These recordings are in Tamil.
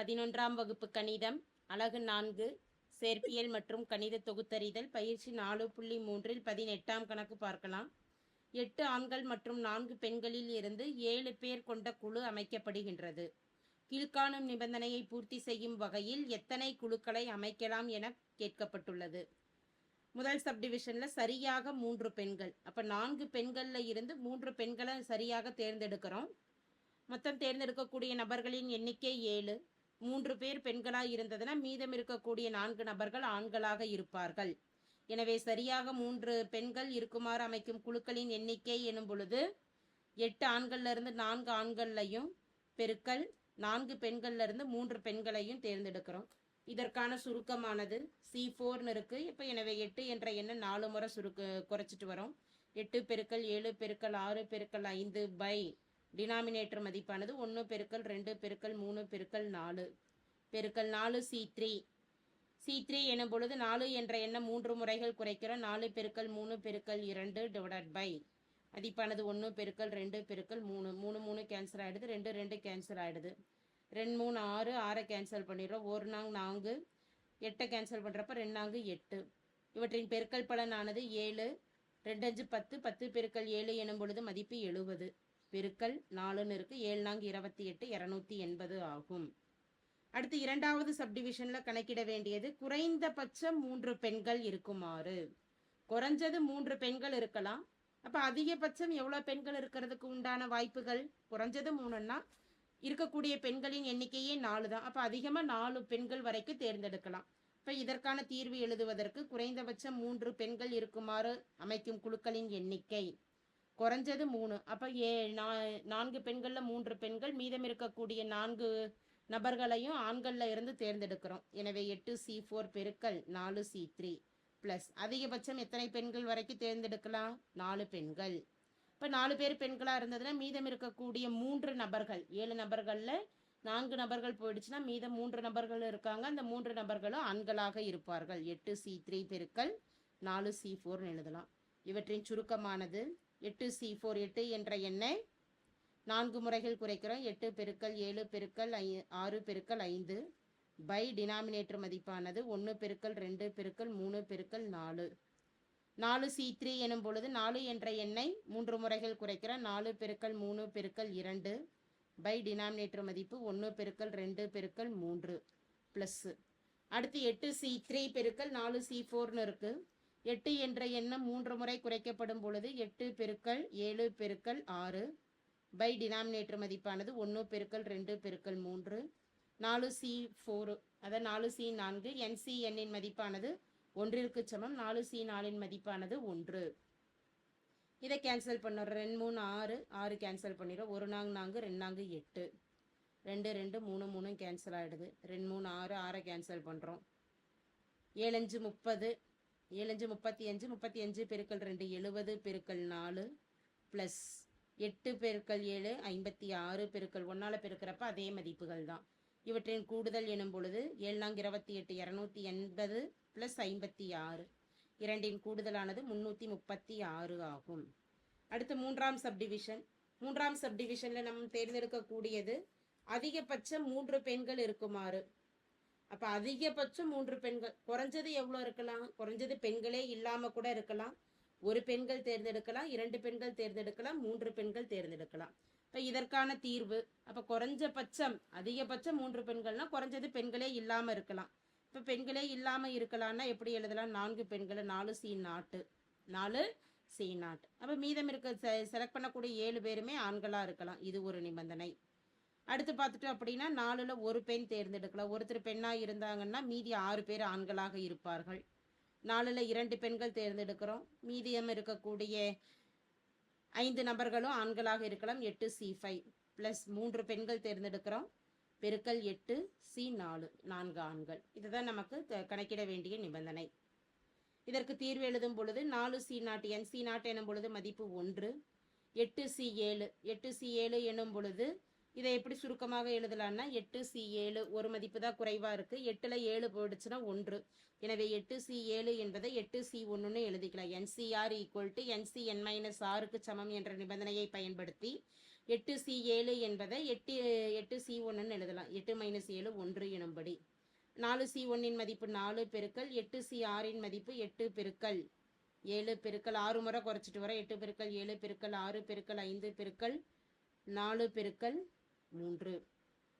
பதினொன்றாம் வகுப்பு கணிதம் அழகு நான்கு சேர்ப்பியல் மற்றும் கணித தொகுத்தறிதல் பயிற்சி நாலு புள்ளி மூன்றில் பதினெட்டாம் கணக்கு பார்க்கலாம். எட்டு ஆண்கள் மற்றும் நான்கு பெண்களில் இருந்து ஏழு பேர் கொண்ட குழு அமைக்கப்படுகின்றது. கீழ்காணும் நிபந்தனையை பூர்த்தி செய்யும் வகையில் எத்தனை குழுக்களை அமைக்கலாம் என கேட்கப்பட்டுள்ளது. முதல் சப்டிவிஷனில் சரியாக மூன்று பெண்கள். அப்போ நான்கு பெண்களில் இருந்து மூன்று பெண்களை சரியாக தேர்ந்தெடுக்கிறோம். மொத்தம் தேர்ந்தெடுக்கக்கூடிய நபர்களின் எண்ணிக்கை ஏழு. மூன்று பேர் பெண்களாக இருந்ததுன்னா மீதம் இருக்கக்கூடிய நான்கு நபர்கள் ஆண்களாக இருப்பார்கள். எனவே சரியாக மூன்று பெண்கள் இருக்குமாறு அமைக்கும் குழுக்களின் எண்ணிக்கை எனும் பொழுது எட்டு ஆண்கள்ல இருந்து நான்கு ஆண்கள்லையும் பெருக்கல் நான்கு பெண்கள்ல இருந்து மூன்று பெண்களையும் தேர்ந்தெடுக்கிறோம். இதற்கான சுருக்கமானது சி ஃபோர்னு இருக்கு. இப்போ எனவே எட்டு என்ற எண்ணை நாலு முறை சுருக்கு குறைச்சிட்டு வரோம். எட்டு பெருக்கல் ஏழு பெருக்கல் ஆறு பெருக்கல் ஐந்து பை டினாமினேட்டர் மதிப்பானது ஒன்று பெருக்கல் ரெண்டு பெருக்கல் மூணு பெருக்கல் நாலு. பெருக்கல் நாலு சி த்ரீ சி த்ரீ எனும் பொழுது நாலு என்ற எண்ணம் மூன்று முறைகள் குறைக்கிறோம் நாலு பெருக்கல் மூணு பெருக்கல் இரண்டு டிவைடட் பை மதிப்பானது ஒன்று பெருக்கல் ரெண்டு பெருக்கல் மூணு. மூணு மூணு கேன்சல் ஆகிடுது ரெண்டு ரெண்டு கேன்சல் ஆகிடுது ரெண்டு மூணு ஆறு ஆறை கேன்சல் பண்ணிடுறோம். ஒரு நாங் நான்கு எட்டை கேன்சல் பண்ணுறப்ப ரெண்டு நான்கு எட்டு. இவற்றின் பெருக்கல் பலனானது ஏழு ரெண்டு அஞ்சு பத்து. பத்து பெருக்கல் ஏழு எனும் பொழுது மதிப்பு எழுபது பெருக்கல் நாலுன்னு இருக்கு. ஏழு நான்கு இருபத்தி எட்டு இரநூத்தி எண்பது ஆகும். அடுத்து இரண்டாவது சப்டிவிஷன்ல கணக்கிட வேண்டியது குறைந்தபட்சம் மூன்று பெண்கள் இருக்குமாறு. குறைஞ்சது மூன்று பெண்கள் இருக்கலாம். அப்ப அதிகபட்சம் எவ்வளவு பெண்கள் இருக்கிறதுக்கு உண்டான வாய்ப்புகள்? குறைஞ்சது மூணுன்னா இருக்கக்கூடிய பெண்களின் எண்ணிக்கையே நாலு தான். அப்ப அதிகமா நாலு பெண்கள் வரைக்கும் தேர்ந்தெடுக்கலாம். இப்ப இதற்கான தீர்வு எழுதுவதற்கு குறைந்தபட்சம் மூன்று பெண்கள் இருக்குமாறு அமைக்கும் குழுக்களின் எண்ணிக்கை. குறைஞ்சது மூணு. அப்போ ஏ நா- நான்கு பெண்களில் மூன்று பெண்கள் மீதம் இருக்கக்கூடிய நான்கு நபர்களையும் ஆண்களில் இருந்து தேர்ந்தெடுக்கிறோம். எனவே எட்டு சி ஃபோர் பெருக்கல் நாலு சி த்ரீ ப்ளஸ். அதிகபட்சம் எத்தனை பெண்கள் வரைக்கும் தேர்ந்தெடுக்கலாம்? நாலு பெண்கள். இப்போ நாலு பேர் பெண்களாக இருந்ததுன்னா மீதம் இருக்கக்கூடிய மூன்று நபர்கள் ஏழு நபர்களில் நான்கு நபர்கள் போயிடுச்சுன்னா மீதம் மூன்று நபர்கள் இருக்காங்க. அந்த மூன்று நபர்களும் ஆண்களாக இருப்பார்கள். எட்டு சி த்ரீ பெருக்கல் நாலு சி ஃபோர்னு எழுதலாம். இவற்றின் சுருக்கமானது எட்டு சி ஃபோர் எட்டு என்ற எண்ணை நான்கு முறைகள் குறைக்கிறோம். எட்டு பெருக்கல் ஏழு பெருக்கல் ஐ ஆறு பெருக்கல் ஐந்து பை டினாமினேட்டர் மதிப்பானது ஒன்று பெருக்கல் ரெண்டு பெருக்கல் மூணு பெருக்கல் நாலு. நாலு சி த்ரீ எனும் பொழுது நாலு என்ற எண்ணை மூன்று முறைகள் குறைக்கிறோம். நாலு பெருக்கல் மூணு பெருக்கல் இரண்டு பை டினாமினேட்டர் மதிப்பு ஒன்று பெருக்கல் ரெண்டு பெருக்கல் மூன்று ப்ளஸ்ஸு அடுத்து எட்டு சி த்ரீ பெருக்கல் நாலு சி ஃபோர்னு இருக்குது எட்டு என்ற எண்ணம் மூன்று முறை குறைக்கப்படும் பொழுது எட்டு பெருக்கல் ஏழு பெருக்கள் ஆறு பை டினாமினேட்டர் மதிப்பானது ஒன்று பெருக்கள் ரெண்டு பெருக்கள் மூன்று. நாலு சி ஃபோர் அதாவது நாலு சி நான்கு. என்சி எண்ணின் மதிப்பானது ஒன்றிற்கு சமம். நாலு சி நாலின் மதிப்பானது ஒன்று. இதை கேன்சல் பண்ணுறோம். ரெண்டு மூணு ஆறு. ஆறு கேன்சல் பண்ணிடுறோம். ஒரு நாங்கு நான்கு ரெண்டு நான்கு எட்டு. ரெண்டு ரெண்டு மூணு மூணு கேன்சல் ஆகிடுது ரெண்டு மூணு ஆறு. ஆறை கேன்சல் பண்ணுறோம். ஏழஞ்சு முப்பது. ஏழஞ்சு முப்பத்தி அஞ்சு முப்பத்தி அஞ்சு பெருக்கல் ரெண்டு எழுபது பெருக்கல் நாலு ப்ளஸ் எட்டு பெருக்கல் ஏழு ஐம்பத்தி ஆறு பெருக்கல் ஒன்றால் பெருக்கிறப்ப அதே மதிப்புகள் தான். இவற்றின் கூடுதல் எனும் பொழுது ஏழாங்க இருபத்தி எட்டு இரநூத்தி எண்பது ப்ளஸ் ஐம்பத்தி ஆறு. இரண்டின் கூடுதலானது முன்னூற்றி முப்பத்தி ஆறு ஆகும். அடுத்து மூன்றாம் சப்டிவிஷன் மூன்றாம் சப்டிவிஷனில் நம் தேர்ந்தெடுக்கக்கூடியது அதிகபட்சம் மூன்று பெண்கள் இருக்குமாறு. அப்ப அதிகபட்சம் மூன்று பெண்கள். குறைஞ்சது எவ்வளவு இருக்கலாம்? குறைஞ்சது பெண்களே இல்லாம கூட இருக்கலாம். ஒரு பெண்கள் தேர்ந்தெடுக்கலாம் இரண்டு பெண்கள் தேர்ந்தெடுக்கலாம் மூன்று பெண்கள் தேர்ந்தெடுக்கலாம். இப்ப இதற்கான தீர்வு. அப்ப குறைஞ்சபட்சம் அதிகபட்சம் மூன்று பெண்கள்னா குறைஞ்சது பெண்களே இல்லாம இருக்கலாம். இப்ப பெண்களே இல்லாம இருக்கலாம்னா எப்படி எழுதலாம்? நான்கு பெண்களை நாலு சி நாட்டு. நாலு சி நாட் அப்ப மீதம் இருக்க செலக்ட் பண்ணக்கூடிய ஏழு பேருமே ஆண்களா இருக்கலாம். இது ஒரு நிபந்தனை. அடுத்து பார்த்துட்டோம் அப்படின்னா நாலுல ஒரு பெண் தேர்ந்தெடுக்கலாம். ஒருத்தர் பெண்ணா இருந்தாங்கன்னா மீதி ஆறு பேர் ஆண்களாக இருப்பார்கள். நாலுல இரண்டு பெண்கள் தேர்ந்தெடுக்கிறோம். மீதியம் இருக்கக்கூடிய ஐந்து நபர்களும் ஆண்களாக இருக்கலாம். எட்டு சி ஃபைவ் ப்ளஸ் மூன்று பெண்கள் தேர்ந்தெடுக்கிறோம். பெருக்கல் எட்டு சி நாலு. நான்கு ஆண்கள். இதுதான் நமக்கு த- கணக்கிட வேண்டிய நிபந்தனை. இதற்கு தீர்வு எழுதும் பொழுது நாலு C naught N. C naught எனும் பொழுது மதிப்பு ஒன்று. எட்டு சி ஏழு. எட்டு சி ஏழு எனும் பொழுது இதை எப்படி சுருக்கமாக எழுதலாம்னா எட்டு சி ஏழு ஒரு மதிப்பு தான் குறைவாக இருக்குது எட்டில் ஏழு போயிடுச்சுன்னா ஒன்று. எனவே எட்டு சி ஏழு என்பதை எட்டு சி ஒன்றுன்னு எழுதிக்கலாம். NCR equal to NC N minus ஆறுக்கு சமம் என்ற நிபந்தனையை பயன்படுத்தி எட்டு சி ஏழு என்பதை எட்டு எட்டு சி ஒன்றுன்னு எழுதலாம். எட்டு மைனஸ் ஏழு ஒன்று எனும்படி. நாலு சி ஒன்னின் மதிப்பு நாலு பெருக்கல் எட்டு சி ஆறின் மதிப்பு எட்டு பெருக்கல். ஏழு பெருக்கல் ஆறு முறை குறைச்சிட்டு வர. எட்டு பெருக்கல் ஏழு பெருக்கல் ஆறு பெருக்கல் ஐந்து பெருக்கல் நாலு பெருக்கல் மூன்று.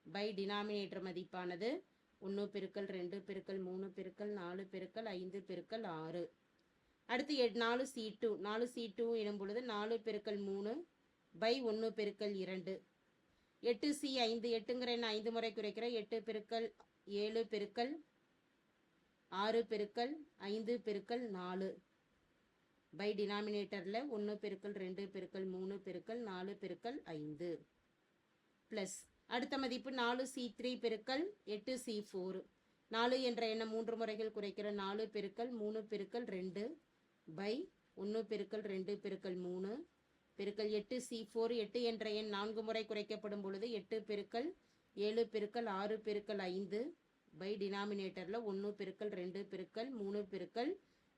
பை டினாமினேட்டர் மதிப்பானது ஒன்று பெருக்கல் ரெண்டு பெருக்கல் மூணு பெருக்கல் நாலு பெருக்கல் ஐந்து பெருக்கல் ஆறு. அடுத்து எட் நாலு சி டூ நாலு சி டூ எனும் பொழுது நாலு பெருக்கல் மூணு பை ஒன்று பெருக்கல் இரண்டு. எட்டு சி ஐந்து. எட்டுங்கிற எண்ணை ஐந்து முறை குறைக்கிற எட்டு பெருக்கல் ஏழு பெருக்கல் ஆறு பெருக்கல் ஐந்து பெருக்கல் நாலு. பை டினாமினேட்டரில் ஒன்று பெருக்கல் ரெண்டு பெருக்கல் மூணு பெருக்கல் நாலு பெருக்கல் ஐந்து. ப்ளஸ். அடுத்த மதிப்பு நாலு சி த்ரீ பெருக்கல் எட்டு சி ஃபோர் நாலு என்ற எண்ணம் மூன்று முறைகள் குறைக்கிற நாலு பெருக்கல் மூணு பெருக்கல் ரெண்டு பை ஒன்று பெருக்கல் ரெண்டு பெருக்கல் மூணு. பெருக்கல் எட்டு சி ஃபோர் எட்டு என்ற எண் நான்கு முறை குறைக்கப்படும் பொழுது எட்டு பெருக்கல் ஏழு பெருக்கல் ஆறு பெருக்கல் ஐந்து பை டினாமினேட்டரில் ஒன்று பெருக்கல் ரெண்டு பெருக்கல் மூணு பெருக்கல்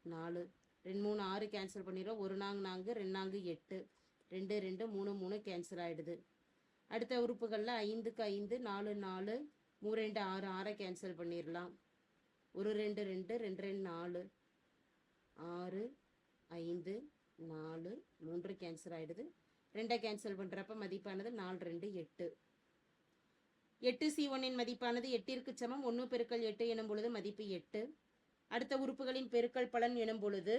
நாலு. ரெண்டு மூணு ஆறு கேன்சல் பண்ணிடுறோம். ஒரு நாங்கு நான்கு ரெண்டு நான்கு எட்டு. ரெண்டு ரெண்டு மூணு மூணு கேன்சல் ஆகிடுது அடுத்த உறுப்புகளில் ஐந்துக்கு ஐந்து நாலு நாலு மூணு ரெண்டு ஆறு ஆறை கேன்சல் பண்ணிடலாம் ஒரு ரெண்டு ரெண்டு ரெண்டு ரெண்டு நாலு ஆறு ஐந்து நாலு மூன்று கேன்சல் ஆகிடுது ரெண்டை கேன்சல் பண்ணுறப்ப மதிப்பானது நாலு ரெண்டு எட்டு. எட்டு சி ஒன்னின் மதிப்பானது எட்டிற்கு சமம். ஒன்று பெருக்கல் எட்டு எனும் பொழுது மதிப்பு எட்டு. அடுத்த உறுப்புகளின் பெருக்கல் பலன் எனும் பொழுது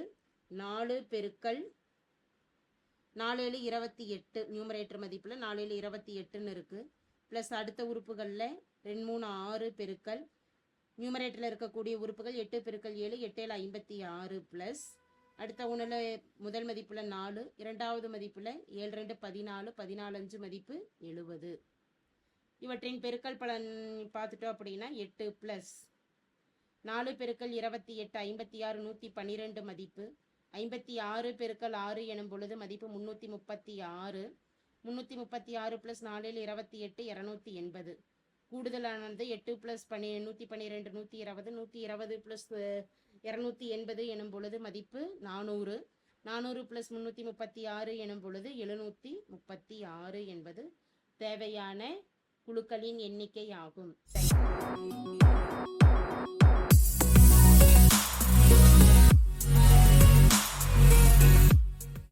நாலு பெருக்கல் நாலேழு இருபத்தி எட்டு நியூமரேட்டர் மதிப்பில் நாலேழு இருபத்தி எட்டுன்னு இருக்குது ப்ளஸ் அடுத்த உறுப்புகளில் ரெண்டு மூணு ஆறு பெருக்கல். நியூமரேட்டரில் இருக்கக்கூடிய உறுப்புகள் எட்டு பெருக்கல் ஏழு எட்டு ஏழு ஐம்பத்தி ஆறு ப்ளஸ் அடுத்த ஒன்றில் முதல் மதிப்பில் நாலு இரண்டாவது மதிப்பில் ஏழு ரெண்டு பதினாலு பதினாலஞ்சு மதிப்பு எழுபது இவற்றின் பெருக்கல் பலன் பார்த்துட்டோம் அப்படின்னா எட்டு ப்ளஸ் நாலு பெருக்கல் இருபத்தி எட்டு ஐம்பத்தி ஆறு நூற்றி பன்னிரெண்டு மதிப்பு. ஐம்பத்தி ஆறு பெருக்கல் ஆறு எனும் பொழுது மதிப்பு முந்நூற்றி முப்பத்தி ஆறு. முந்நூற்றி முப்பத்தி ஆறு ப்ளஸ் நாலில் இருபத்தி எட்டு இரநூத்தி எண்பது. கூடுதலானது எட்டு ப்ளஸ் பனி நூற்றி பன்னிரெண்டு நூற்றி இருபது. நூற்றி இருபது ப்ளஸ் இரநூத்தி எண்பது எனும் பொழுது மதிப்பு நானூறு. நானூறு ப்ளஸ் முந்நூற்றி முப்பத்தி ஆறு எனும் பொழுது எழுநூற்றி முப்பத்தி ஆறு என்பது தேவையான குழுக்களின் எண்ணிக்கை ஆகும்.